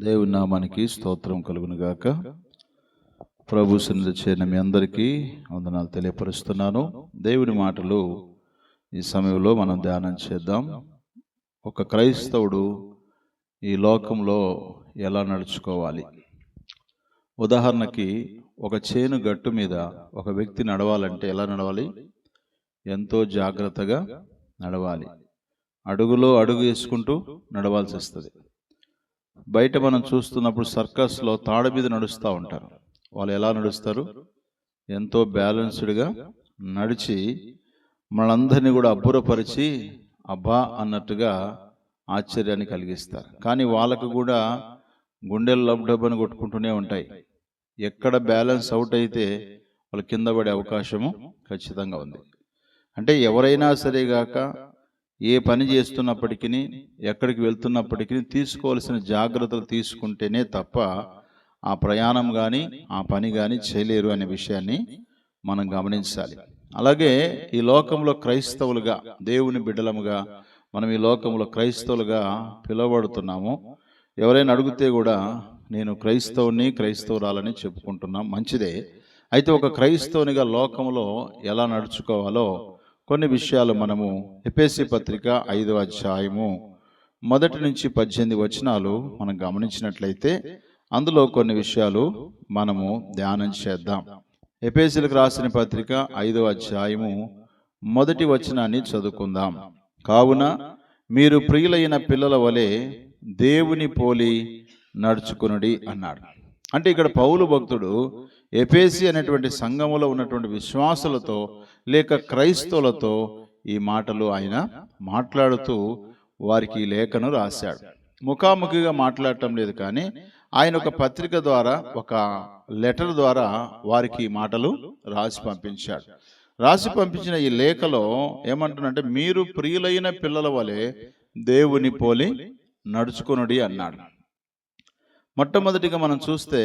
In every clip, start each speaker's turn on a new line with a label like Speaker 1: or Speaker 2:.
Speaker 1: దేవుని నామానికి స్తోత్రం కలుగును గాక ప్రభు సన్నిధి చేరిన మీ అందరికీ వందనాలు తెలియపరుస్తున్నాను. దేవుని మాటలు ఈ సమయంలో మనం ధ్యానం చేద్దాం. ఒక క్రైస్తవుడు ఈ లోకంలో ఎలా నడుచుకోవాలి? ఉదాహరణకి ఒక చేను గట్టు మీద ఒక వ్యక్తి నడవాలంటే ఎలా నడవాలి? ఎంతో జాగ్రత్తగా నడవాలి. అడుగులో అడుగు వేసుకుంటూ నడవాల్సి వస్తుంది బయట మనం చూస్తున్నప్పుడు సర్కస్లో తాడ మీద నడుస్తూ ఉంటారు. వాళ్ళు ఎలా నడుస్తారు? ఎంతో బ్యాలెన్స్డ్గా నడిచి మనందరినీ కూడా అబ్బురపరిచి అబ్బా అన్నట్టుగా ఆశ్చర్యాన్ని కలిగిస్తారు. కానీ వాళ్ళకు కూడా గుండెలు లబ్డబ్బని కొట్టుకుంటూనే ఉంటాయి. ఎక్కడ బ్యాలెన్స్ అవుట్ అయితే వాళ్ళు కింద పడే అవకాశము ఖచ్చితంగా ఉంది. అంటే ఎవరైనా సరే గాక ఏ పని చేస్తున్నప్పటికీ ఎక్కడికి వెళ్తున్నప్పటికీ తీసుకోవాల్సిన జాగ్రత్తలు తీసుకుంటేనే తప్ప ఆ ప్రయాణం కానీ ఆ పని కానీ చేయలేరు అనే విషయాన్ని మనం గమనించాలి. అలాగే ఈ లోకంలో క్రైస్తవులుగా దేవుని బిడ్డలముగా మనం ఈ లోకంలో క్రైస్తవులుగా పిలువబడుతున్నాము. ఎవరైనా అడిగితే కూడా నేను క్రైస్తవుని క్రైస్తవురాలని చెప్పుకుంటున్నాం. మంచిదే. అయితే ఒక క్రైస్తవునిగా లోకంలో ఎలా నడుచుకోవాలో కొన్ని విషయాలు మనము ఎపేసి పత్రిక ఐదవ అధ్యాయము మొదటి నుంచి పద్దెనిమిది వచనాలు మనం గమనించినట్లయితే అందులో కొన్ని విషయాలు మనము ధ్యానం చేద్దాం. ఎపేసీలకు రాసిన పత్రిక ఐదవ అధ్యాయము మొదటి వచనాన్ని చదువుకుందాం. కావున మీరు ప్రియులైన పిల్లల వలె దేవుని పోలి నడుచుకునుడి అన్నాడు. అంటే ఇక్కడ పౌలు భక్తుడు ఎపేసి అనేటువంటి సంఘములో ఉన్నటువంటి విశ్వాసులతో లేక క్రైస్తవులతో ఈ మాటలు ఆయన మాట్లాడుతూ వారికి లేఖను రాశాడు. ముఖాముఖిగా మాట్లాడటం లేదు కానీ ఆయన ఒక పత్రిక ద్వారా ఒక లెటర్ ద్వారా వారికి ఈ మాటలు రాసి పంపించాడు. రాసి పంపించిన ఈ లేఖలో ఏమంటున్నంటే మీరు ప్రియులైన పిల్లల వలె దేవుని పోలి నడుచుకునుడి అన్నాడు. మొట్టమొదటిగా మనం చూస్తే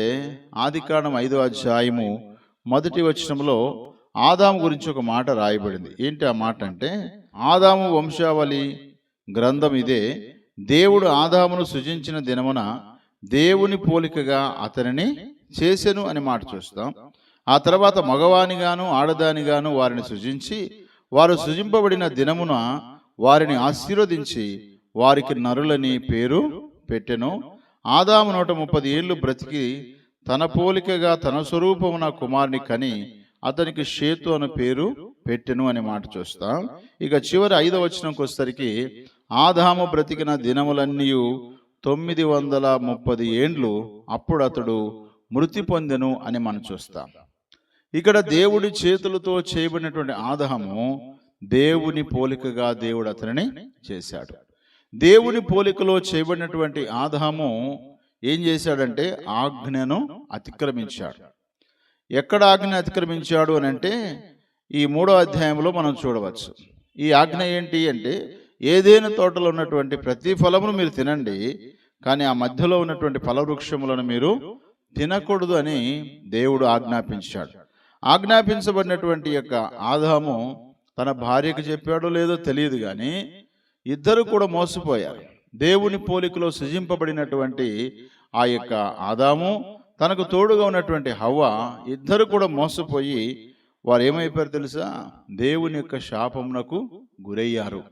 Speaker 1: ఆదికాండం ఐదో అధ్యాయము మొదటి వచనంలో ఆదాము గురించి ఒక మాట రాయబడింది. ఏంటి ఆ మాట అంటే ఆదాము వంశావళి గ్రంథం ఇదే. దేవుడు ఆదామును సృజించిన దినమున దేవుని పోలికగా అతనిని చేసెను అని మాట చూస్తాం. ఆ తర్వాత మగవానిగాను ఆడదానిగాను వారిని సృజించి వారు సృజింపబడిన దినమున వారిని ఆశీర్వదించి వారికి నరులని పేరు పెట్టెను. ఆదాము నూట ముప్పది ఏళ్ళు బ్రతికి తన పోలికగా తన స్వరూపమున కుమారుని కని అతనికి షేతు అనే పేరు పెట్టెను అనే మాట చూస్తాం. ఇక చివరి ఐదవ వచనంకి వచ్చేసరికి ఆదాము బ్రతికిన దినములన్నీ తొమ్మిది వందల ముప్పది ఏండ్లు అప్పుడు అతడు మృతి పొందెను అని మనం చూస్తాం. ఇక్కడ దేవుడి చేతులతో చేయబడినటువంటి ఆదాము దేవుని పోలికగా దేవుడు అతనిని చేశాడు. దేవుని పోలికలో చేయబడినటువంటి ఆదాము ఏం చేశాడంటే ఆజ్ఞను అతిక్రమించాడు. ఎక్కడ ఆజ్ఞ అతిక్రమించాడు అని అంటే ఈ మూడో అధ్యాయంలో మనం చూడవచ్చు. ఈ ఆజ్ఞ ఏంటి అంటే ఏదైనా తోటలో ఉన్నటువంటి ప్రతి ఫలమును మీరు తినండి కానీ ఆ మధ్యలో ఉన్నటువంటి ఫలవృక్షములను మీరు తినకూడదు అని దేవుడు ఆజ్ఞాపించాడు. ఆజ్ఞాపించబడినటువంటి యొక్క ఆదాము తన భార్యకు చెప్పాడో లేదో తెలియదు కానీ ఇద్దరు కూడా మోసపోయారు. దేవుని పోలికలో సృజింపబడినటువంటి ఆ యొక్క ఆదాము తనకు తోడుగా ఉన్నటువంటి హవ్వ ఇద్దరు కూడా మోసపోయి వారు ఏమైపోయారు తెలుసా? దేవుని యొక్క శాపమునకు గురయ్యారు.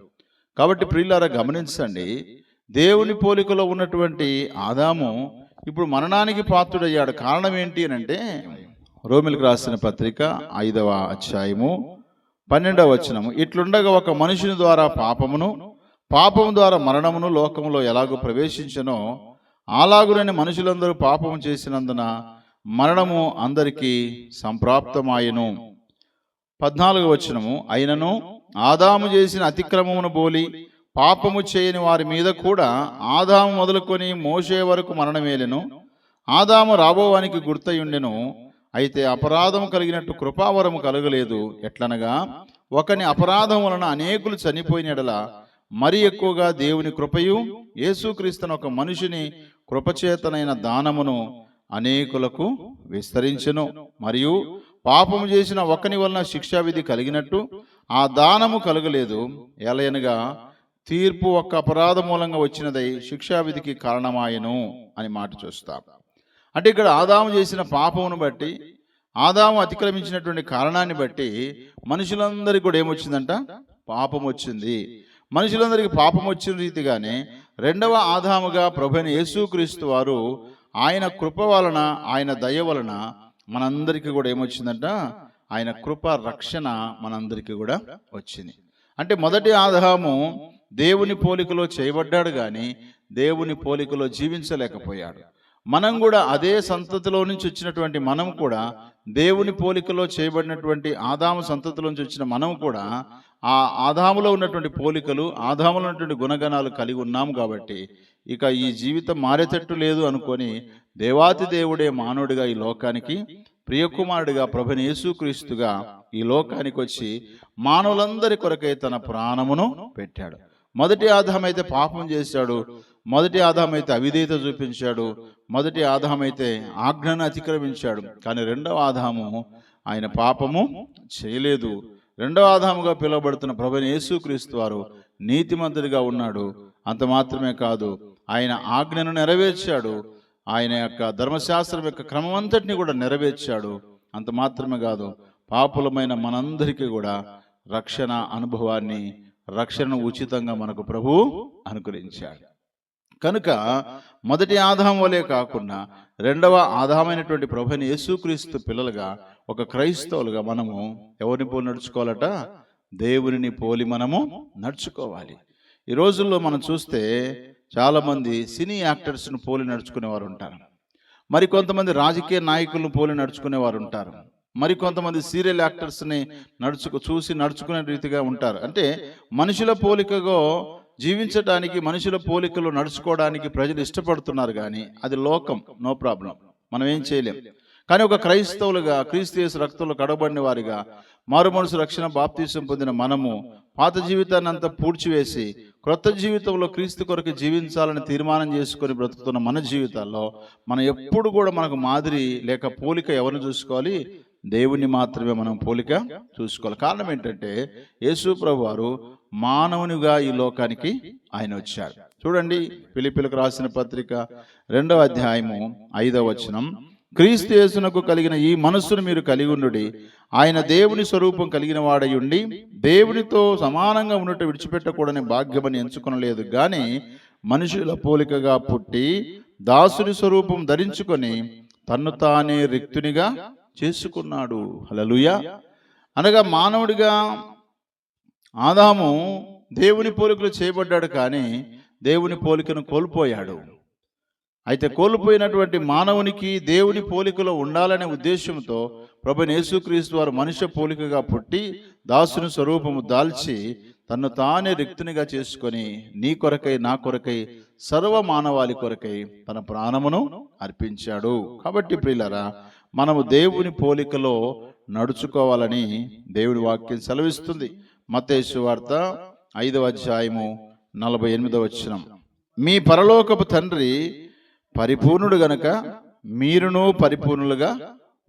Speaker 1: కాబట్టి ప్రియులారా గమనించండి. దేవుని పోలికలో ఉన్నటువంటి ఆదాము ఇప్పుడు మరణానికి పాత్రుడయ్యాడు. కారణం ఏంటి అని అంటే రోమిలకు రాసిన పత్రిక ఐదవ అధ్యాయము పన్నెండవ వచనము ఇట్లుండగా ఒక మనుషుని ద్వారా పాపమును పాపం ద్వారా మరణమును లోకములో ఎలాగో ప్రవేశించనో అలాగునని మనుషులందరూ పాపం చేసినందున మరణము అందరికీ సంప్రాప్తమాయను. పద్నాలుగు వచనము అయినను ఆదాము చేసిన అతిక్రమమును బోలి పాపము చేయని వారి మీద కూడా ఆదాము మొదలుకొని మోసే వరకు మరణమేలెను. ఆదాము రాబోవానికి గుర్తయుండెను. అయితే అపరాధము కలిగినట్టు కృపావరము కలగలేదు. ఎట్లనగా ఒకని అపరాధం వలన అనేకులు చనిపోయిన మరి ఎక్కువగా దేవుని కృపయు యేసుక్రీస్తును ఒక మనిషిని కృపచేతనైన దానమును అనేకులకు విస్తరించెను. మరియు పాపము చేసిన ఒకని వలన శిక్షావిధి కలిగినట్టు ఆ దానము కలగలేదు. ఎలయనగా తీర్పు ఒక్క అపరాధ మూలంగా వచ్చినదై శిక్షావిధికి కారణమాయను అని మాట చూస్తాం. అంటే ఇక్కడ ఆదాము చేసిన పాపమును బట్టి ఆదాము అతిక్రమించినటువంటి కారణాన్ని బట్టి మనుషులందరికీ కూడా ఏమొచ్చిందంట? పాపం వచ్చింది మనుషులందరికీ పాపం వచ్చిన రీతిగానే రెండవ ఆదాముగా ప్రభుని యేసుక్రీస్తు వారు ఆయన కృప వలన ఆయన దయ వలన మనందరికీ కూడా ఏమొచ్చిందంట? ఆయన కృప రక్షణ మనందరికీ కూడా వచ్చింది. అంటే మొదటి ఆదాము దేవుని పోలికలో చేయబడ్డాడు కానీ దేవుని పోలికలో జీవించలేకపోయాడు. మనం కూడా అదే సంతతిలో నుంచి వచ్చినటువంటి మనం కూడా దేవుని పోలికలో చేయబడినటువంటి ఆదాము సంతతిలో నుంచి వచ్చిన మనం కూడా ఆ ఆదాములో ఉన్నటువంటి పోలికలు ఆదాములో ఉన్నటువంటి గుణగణాలు కలిగి ఉన్నాము కాబట్టి ఇక ఈ జీవితం మారేటట్టు లేదు అనుకొని దేవాతి దేవుడే మానవుడిగా ఈ లోకానికి ప్రియకుమారుడిగా ప్రభుని యేసుక్రీస్తుగా ఈ లోకానికి వచ్చి మానవులందరి కొరకై తన ప్రాణమును పెట్టాడు. మొదటి ఆదాం అయితే పాపం చేశాడు మొదటి ఆదాం అయితే అవిధేయత చూపించాడు మొదటి ఆదాం అయితే ఆజ్ఞను అతిక్రమించాడు. కానీ రెండవ ఆదాము ఆయన పాపము చేయలేదు. రెండవ ఆదాముగా పిలువబడుతున్న ప్రభుని యేసుక్రీస్తు వారు నీతిమంతుడిగా ఉన్నాడు. అంత మాత్రమే కాదు ఆయన ఆజ్ఞను నెరవేర్చాడు. ఆయన యొక్క ధర్మశాస్త్రం యొక్క క్రమం అంతటిని కూడా నెరవేర్చాడు. అంత మాత్రమే కాదు పాపులమైన మనందరికీ కూడా రక్షణ అనుభవాన్ని రక్షణను ఉచితంగా మనకు ప్రభు అనుగ్రహించాడు. కనుక మొదటి ఆదాం వలె కాకుండా రెండవ ఆదామైనటువంటి ప్రభుని యేసుక్రీస్తు పిల్లలుగా ఒక క్రైస్తవులుగా మనము ఎవరిని పోలి నడుచుకోవాలట? దేవునిని పోలి మనము నడుచుకోవాలి. ఈ రోజుల్లో మనం చూస్తే చాలామంది సినీ యాక్టర్స్ను పోలి నడుచుకునేవారు ఉంటారు. మరి కొంతమంది రాజకీయ నాయకులను పోలి నడుచుకునేవారు ఉంటారు. మరి కొంతమంది సీరియల్ యాక్టర్స్ని నడుచుకు చూసి నడుచుకునే రీతిగా ఉంటారు. అంటే మనుషుల పోలికగా జీవించడానికి మనుషుల పోలికలు నడుచుకోవడానికి ప్రజలు ఇష్టపడుతున్నారు కానీ అది లోకం. No problem. మనం ఏం చేయలేం. కానీ ఒక క్రైస్తవులుగా క్రీస్తు రక్తంలో కడబడిన వారిగా మారు మనసు రక్షణ బాప్తీసం పొందిన మనము పాత జీవితాన్ని అంతా పూడ్చివేసి క్రొత్త జీవితంలో క్రీస్తు కొరకు జీవించాలని తీర్మానం చేసుకొని బ్రతుకుతున్న మన జీవితాల్లో మనం ఎప్పుడు కూడా మనకు మాదిరి లేక పోలిక ఎవరిని చూసుకోవాలి? దేవుని మాత్రమే మనం పోలిక చూసుకోవాలి. కారణం ఏంటంటే యేసు ప్రభు వారు మానవునిగా ఈ లోకానికి ఆయన వచ్చాడు చూడండి పిలిపిలకు రాసిన పత్రిక రెండవ అధ్యాయము ఐదవ వచనం. క్రీస్తు యేసునకు కలిగిన ఈ మనస్సును మీరు కలిగి ఉండుడి. ఆయన దేవుని స్వరూపం కలిగిన వాడై ఉండి దేవునితో సమానంగా ఉన్నట్టు విడిచిపెట్టకూడని భాగ్యమని ఎంచుకొనలేదు. కానీ మనుషుల పోలికగా పుట్టి దాసుని స్వరూపం ధరించుకొని తన్ను తానే రిక్తునిగా చేసుకున్నాడు. హలలుయ అనగా మానవుడిగా ఆదాము దేవుని పోలికలు చేయబడ్డాడు కానీ దేవుని పోలికను కోల్పోయాడు. అయితే కోల్పోయినటువంటి మానవునికి దేవుని పోలికలో ఉండాలనే ఉద్దేశంతో ప్రభు యేసుక్రీస్తు వారు మనుష్య పోలికగా పుట్టి దాసుని స్వరూపము దాల్చి తన్ను తానే రిక్తునిగా చేసుకొని నీ కొరకై నా కొరకై సర్వ మానవాళి కొరకై తన ప్రాణమును అర్పించాడు. కాబట్టి ప్రియులరా మనము దేవుని పోలికలో నడుచుకోవాలని దేవుడి వాక్యం సెలవిస్తుంది. మత్తేసు వార్త ఐదవ అధ్యాయము నలభై ఎనిమిదవ వచనం. మీ పరలోకపు తండ్రి పరిపూర్ణుడు గనక మీరును పరిపూర్ణులుగా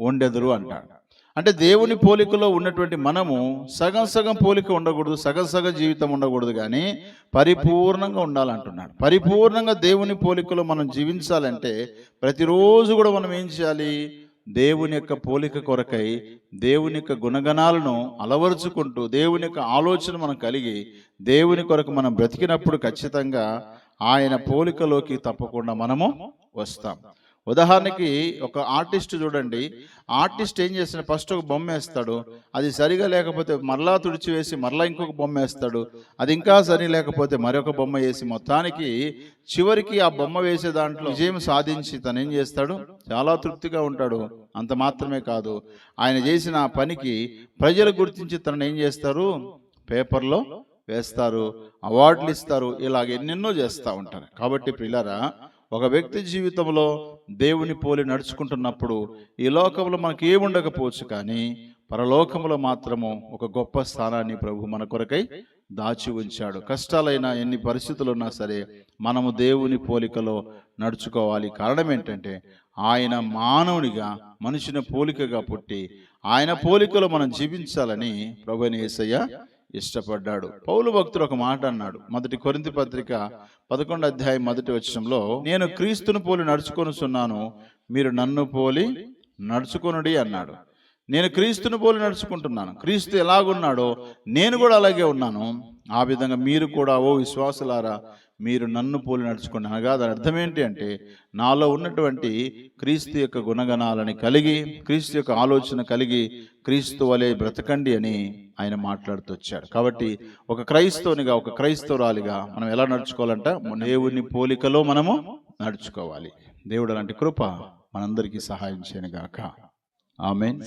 Speaker 1: ఉండెదరు అంటాడు. అంటే దేవుని పోలికలో ఉన్నటువంటి మనము సగం సగం పోలిక ఉండకూడదు సగం సగం జీవితం ఉండకూడదు కానీ పరిపూర్ణంగా ఉండాలంటున్నాడు. పరిపూర్ణంగా దేవుని పోలికలో మనం జీవించాలంటే ప్రతిరోజు కూడా మనం ఏం చేయాలి? దేవుని యొక్క పోలిక కొరకై దేవుని యొక్క గుణగణాలను అలవరుచుకుంటూ దేవుని యొక్క ఆలోచన మనం కలిగి దేవుని కొరకు మనం బ్రతికినప్పుడు ఖచ్చితంగా ఆయన పోలికలోకి తప్పకుండా మనము వస్తాం. ఉదాహరణకి ఒక ఆర్టిస్ట్ చూడండి. ఆర్టిస్ట్ ఏం చేస్తాడు ఫస్ట్ ఒక బొమ్మ వేస్తాడు. అది సరిగా లేకపోతే మరలా తుడిచివేసి మరలా ఇంకొక బొమ్మ వేస్తాడు. అది ఇంకా సరి లేకపోతే మరొక బొమ్మ వేసి మొత్తానికి చివరికి ఆ బొమ్మ వేసే దాంట్లో విజయం సాధించి తను ఏం చేస్తాడు? చాలా తృప్తిగా ఉంటాడు. అంత మాత్రమే కాదు. ఆయన చేసిన ఆ పనికి ప్రజలు గుర్తించి తనను ఏం చేస్తారు? పేపర్లో వేస్తారు. అవార్డులు ఇస్తారు. ఇలాగ ఎన్నెన్నో చేస్తూ ఉంటారు. కాబట్టి పిల్లరా ఒక వ్యక్తి జీవితంలో దేవుని పోలి నడుచుకుంటున్నప్పుడు ఈ లోకంలో మనకి ఏముండకపోవచ్చు కానీ పరలోకంలో మాత్రము ఒక గొప్ప స్థానాన్ని ప్రభు మన కొరకై దాచి ఉంచాడు. కష్టాలైనా ఎన్ని పరిస్థితులు ఉన్నా సరే మనము దేవుని పోలికలో నడుచుకోవాలి. కారణం ఏంటంటే ఆయన మానవునిగా మనిషిని పోలికగా పుట్టి ఆయన పోలికలో మనం జీవించాలని ప్రభుని యేసయ్య ఇష్టపడ్డాడు. పౌలు భక్తుడు ఒక మాట అన్నాడు. మొదటి కొరింతి పత్రిక పదకొండు అధ్యాయం మొదటి వచ్చంలో నేను క్రీస్తును పోలి నడుచుకొనుచున్నాను. మీరు నన్ను పోలి నడుచుకొనుడి అన్నాడు. నేను క్రీస్తును పోలి నడుచుకుంటున్నాను. క్రీస్తు ఎలాగున్నాడో నేను కూడా అలాగే ఉన్నాను. ఆ విధంగా మీరు కూడా ఓ విశ్వాసులారా మీరు నన్ను పోలి నడుచుకోండి అనగా దాని అర్థం ఏంటి అంటే నాలో ఉన్నటువంటి క్రీస్తు యొక్క గుణగణాలని కలిగి క్రీస్తు యొక్క ఆలోచన కలిగి క్రీస్తు వలె బ్రతకండి అని ఆయన మాట్లాడుతూ వచ్చాడు. కాబట్టి ఒక క్రైస్తవునిగా ఒక క్రైస్తవురాలిగా మనం ఎలా నడుచుకోవాలంట? దేవుని పోలికలో మనము నడుచుకోవాలి. దేవుడు అలాంటి కృప మనందరికీ సహాయం చేయనుగాక. ఆమెన్.